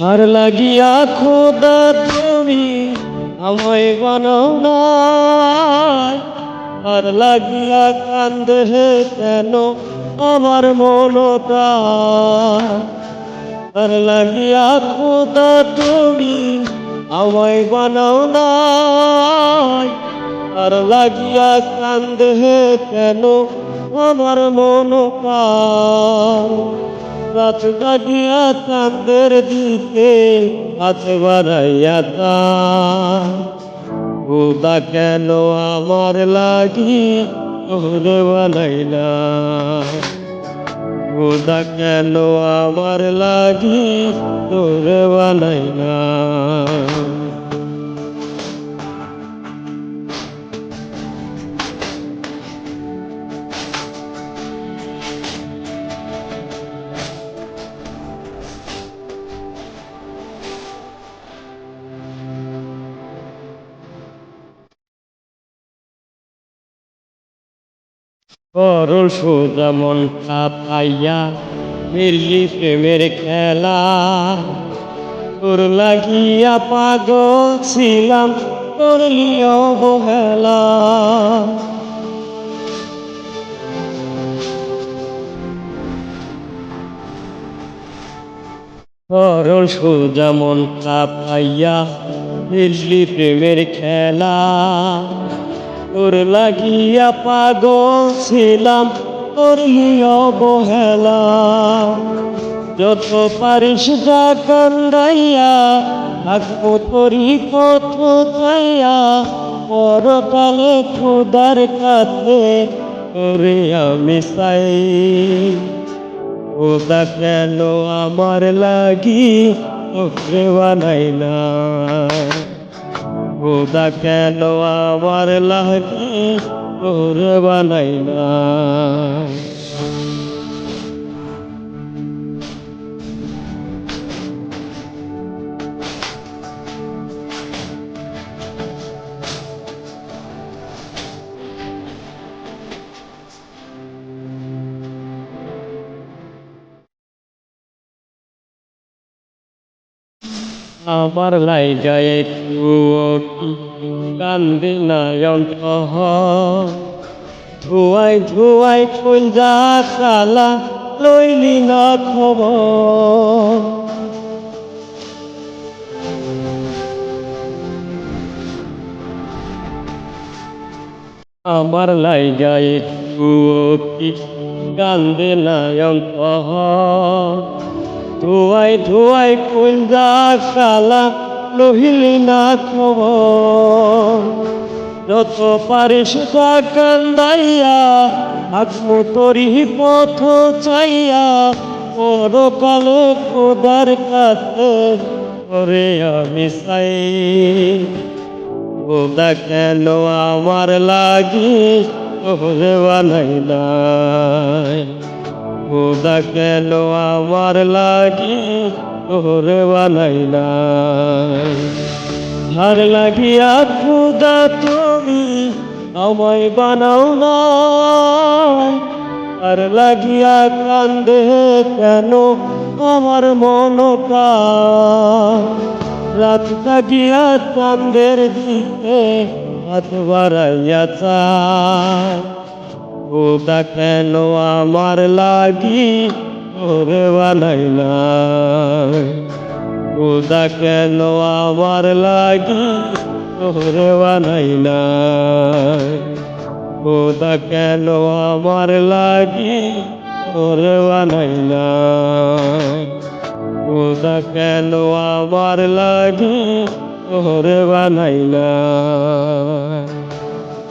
আর লাগিয়া খোদা তুমি আমায় বানাও না আর লাগিয়া কান্দে কেন আমার মনটা? আর লাগিয়া খোদা তুমি আমায় বানাও না আর লাগিয়া কান্দে কেন আমার মনটা? রাত কাটিয়া চাঁদের দিকে হাত বাড়াইয়া তা খুদা কেন আমার লাগি তোরে বানাইলা খুদা কেন আমার লাগি তোরে বানাইলা করল সোজা মনটা পাইয়া মিললি প্রেমের খেলা। তোর লাগিয়া পাগল ছিলাম করলি অবহেলা। করল সোজা মনটা পাইয়া মিললি প্রেমের খেলা। তোর লাগিয়া পাগল ছিলাম, তোর অবহেলা। যত পারিস যা কান্দাইয়া থাকব তোরই পথ চাইয়া। পরকালে খুদার কাছে করে আমি চাই। ওদা কেন আমার লাগি ওকে বানাইলা? খোদা কেন আমার তোর বানাই না আমার লাই যায় কান্দি না অন্তহ ধুয়াই ধুয়াই ফুল যা কালা লইলি না খবর। আমার লাই যায় কান্দে না অন্তহ ধুয়াই ধুয়াই কুঞ্জা কালা লহিলি না খবর। যত পারিস কান্দাইয়া আকমু তরি পথ চাইয়া পরকালে কোদার কাছে করে আমি চাই। খোদা কেন আমার লাগি ওরে বানাইলাই খোদা কেন আমার লাগি তোরে বানাইলা। ধার লাগিয়া খুদা তুমি আমায় বানাও না। আর লাগিয়া কান্দে কেন আমার মনটা? রাত জাগিয়া চাঁদের দিকে হাত বাড়াইয়া চায় খোদা কেন আমার লাগি তোরে বানাইলা খোদা কেন আমার লাগি তোরে বানাইলা খোদা কেন আমার লাগি তোরে বানাইলা খোদা কেন আমার লাগি তোরে বানাইলা